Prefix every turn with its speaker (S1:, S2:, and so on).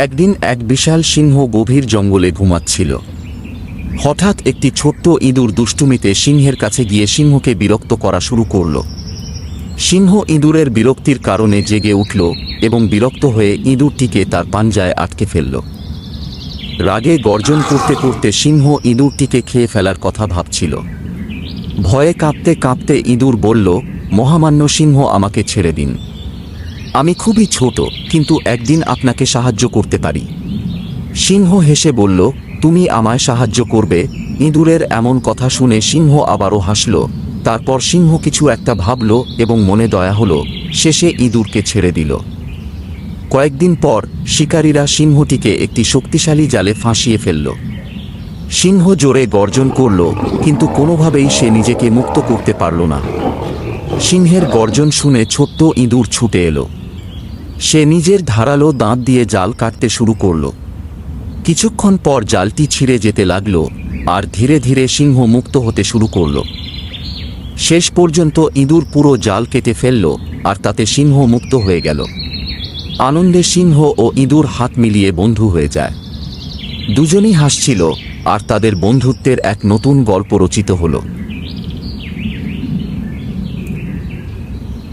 S1: একদিন এক বিশাল সিংহ গভীর জঙ্গলে ঘুমাচ্ছিল। হঠাৎ একটি ছোট্ট ইঁদুর দুষ্টুমিতে সিংহের কাছে গিয়ে সিংহকে বিরক্ত করা শুরু করল। সিংহ ইঁদুরের বিরক্তির কারণে জেগে উঠল এবং বিরক্ত হয়ে ইঁদুরটিকে তার পাঞ্জায় আটকে ফেলল। রাগে গর্জন করতে করতে সিংহ ইঁদুরটিকে খেয়ে ফেলার কথা ভাবছিল। ভয়ে কাঁপতে কাঁপতে ইঁদুর বলল, মহামান্য সিংহ, আমাকে ছেড়ে দিন। আমি খুবই ছোট, কিন্তু একদিন আপনাকে সাহায্য করতে পারি। সিংহ হেসে বলল, তুমি আমায় সাহায্য করবে? ইঁদুরের এমন কথা শুনে সিংহ আবারও হাসল। তারপর সিংহ কিছু একটা ভাবল এবং মনে দয়া হলো, শেষে ইঁদুরকে ছেড়ে দিল। কয়েকদিন পর শিকারীরা সিংহটিকে একটি শক্তিশালী জালে ফাঁসিয়ে ফেলল। সিংহ জোরে গর্জন করল, কিন্তু কোনোভাবেই সে নিজেকে মুক্ত করতে পারল না। সিংহের গর্জন শুনে ছোট্ট ইঁদুর ছুটে এলো। সে নিজের ধারালো দাঁত দিয়ে জাল কাটতে শুরু করল। কিছুক্ষণ পর জালটি ছিঁড়ে যেতে লাগল আর ধীরে ধীরে সিংহ মুক্ত হতে শুরু করল। শেষ পর্যন্ত ইঁদুর পুরো জাল কেটে ফেলল আর তাতে সিংহ মুক্ত হয়ে গেল। আনন্দে সিংহ ও ইঁদুর হাত মিলিয়ে বন্ধু হয়ে যায়। দুজনই হাসছিল আর তাদের বন্ধুত্বের এক নতুন গল্প রচিত হলো।